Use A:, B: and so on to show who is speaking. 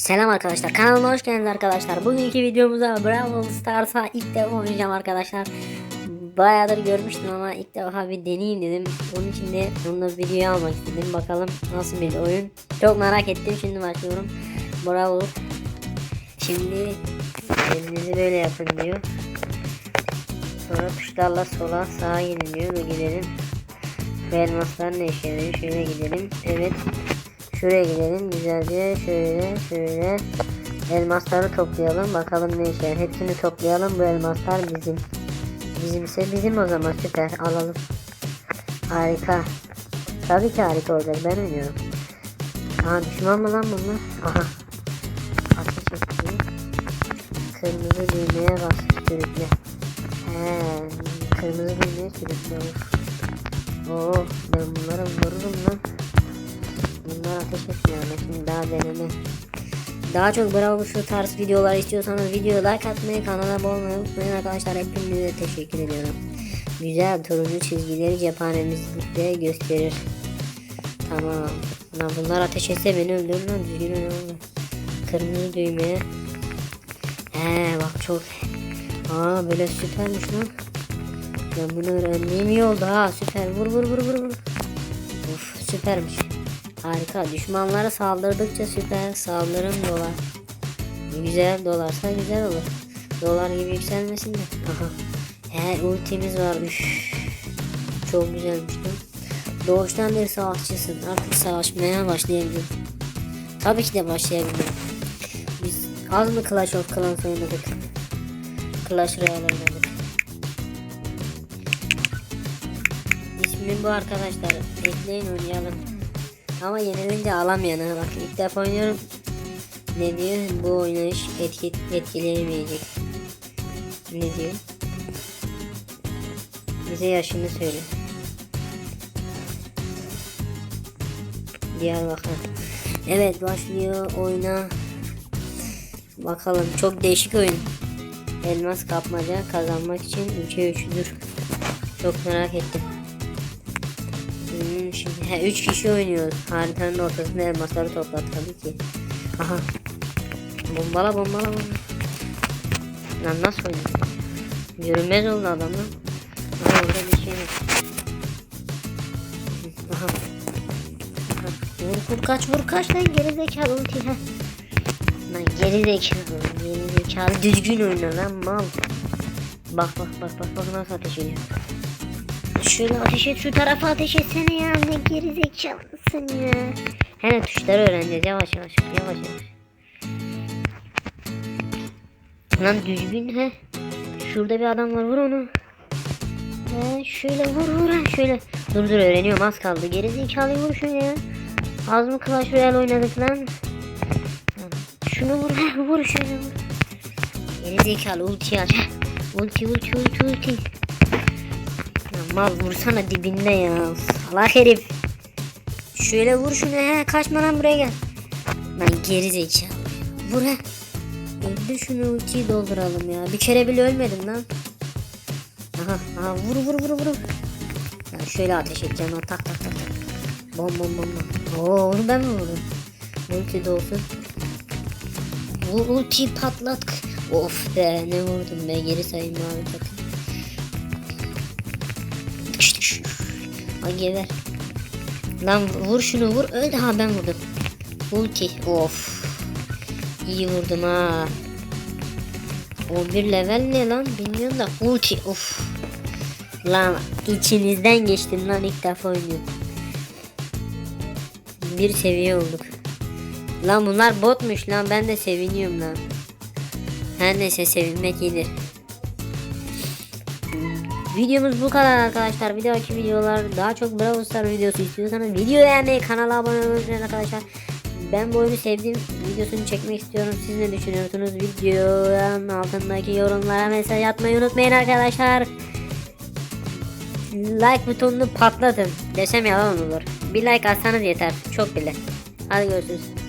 A: Selam arkadaşlar kanalıma hoş geldiniz arkadaşlar. Bugünkü videomuzda Brawl Stars'a ilk defa oynayacağım arkadaşlar. Bayağıdır görmüştüm ama ilk defa bir deneyeyim dedim. Onun için de onunla videoyu almak istedim. Bakalım nasıl bir oyun. Çok merak ettim. Şimdi başlıyorum. Brawl. Şimdi elinizi böyle yapın diyor. Sonra tuşlarla sola sağa gidin diyor gidelim. Ve elmaslar ne işe yarıyor? Şöyle gidelim. Evet. Şuraya gidelim güzelce şöyle şöyle. Elmasları toplayalım bakalım ne işe hepsini toplayalım bu elmaslar bizim. Bizimse bizim o zaman süper alalım. Harika. Tabii ki harika olacak ben oynuyorum Aha düşman mı lan bunlar? Aha. Ateş etti kırmızı düğmeye bas sürükle. He kırmızı düğmeye sürükle. Of. Oo, ben bunları vururum lan Bunlar ateş etmiyor şimdi daha deneme. Daha çok bravo şu tarz videolar istiyorsanız videoya like atmayı, kanala abone olmayı unutmayın arkadaşlar. Hepinize teşekkür ediyorum. Güzel turuncu çizgileri cephanemizde gösterir. Tamam. Lan bunlar ateş etse beni öldürür lan. Düzgün oynamam. Kırmızı düğmeye. He bak çok. Aa böyle süpermiş lan. Ben bunu öğrendiğim iyi oldu ha süper. Vur vur vur vur vur. Of süpermiş. Harika. Düşmanlara saldırdıkça süper saldırım dolar. Güzel dolarsa güzel olur. Dolar gibi yükselmesin de. Aha. He ultimiz var. Üf. Çok güzelmiş lan. Doğuştan bir savaşçısın. Artık savaşmaya başlayabilirim. Tabii ki de başlayabilirim. Biz az mı Clash of Clans oynadık? Clash Royale oynadık. İsmim bu arkadaşlar. Ekleyin oynayalım. Ama yenilince alamıyor ha bak ilk defa oynuyorum. Ne diyor? Bu oynayış etki, etkileyemeyecek. Ne diyor? Bize yaşını söyle. Diyarbakır. Evet başlıyor oyuna. Bakalım çok değişik oyun. Elmas kapmaca kazanmak için 3'e 3'dür. Çok merak ettim. Hmm, şimdi he, üç kişi oynuyoruz. Haritanın ortasında elmasları toplat tabii ki. Aha. Bombala bombala bombala. Lan nasıl oynuyor? Görünmez oldu adam lan. Aha orada bir şey var. Aha. Aha. Vur vur kaç vur kaç lan geri zekalı ulti ha. Lan geri zekalı geri zekalı düzgün oyna lan mal. Bak bak bak bak bak nasıl ateş ediyor. Şöyle ateş et şu tarafa ateş etsene ya ne geri zekalısın ya. He tuşları öğreneceğiz yavaş yavaş yavaş yavaş. Lan düzgün he. Şurada bir adam var vur onu. He şöyle vur vur şöyle. Dur dur öğreniyorum az kaldı. Geri zekalıyı vur şöyle ya. Az mı Clash Royale oynadık lan? Şunu vur ha vur şöyle vur. Geri zekalı ulti aç. Ulti ulti ulti ulti. Mal vursana dibinde ya. Salak herif. Şöyle vur şunu he. Kaçma lan buraya gel. Lan geri zekalı. Vur he. Öldür şunu ultiyi dolduralım ya. Bir kere bile ölmedim lan. Aha, aha vur vur vur vur. Ya şöyle ateş edeceğim. ha, Tak tak tak tak. Bom bom bom bom. Oo onu ben mi vurdum? Ulti de olsun. Bu ulti patlat. Of be ne vurdum be geri sayayım abi bakın. Ay. Lan vur şunu vur. Öldü ha ben vurdum. Ulti. Of. İyi vurdum ha. 11 level ne lan bilmiyorum da ulti of. Lan içinizden geçtim lan ilk defa oynuyorum. Bir seviye olduk. Lan bunlar botmuş lan ben de seviniyorum lan. Her neyse sevinmek iyidir. Videomuz bu kadar arkadaşlar. Bir dahaki videolar daha çok Brawl Stars videosu istiyorsanız video beğenmeyi, kanala abone olmayı arkadaşlar. Ben bu oyunu sevdim. Videosunu çekmek istiyorum. Siz ne düşünüyorsunuz? Videonun altındaki yorumlara mesaj atmayı unutmayın arkadaşlar. Like butonunu patlatın. Desem yalan olur. Bir like atsanız yeter. Çok bile. Hadi görüşürüz.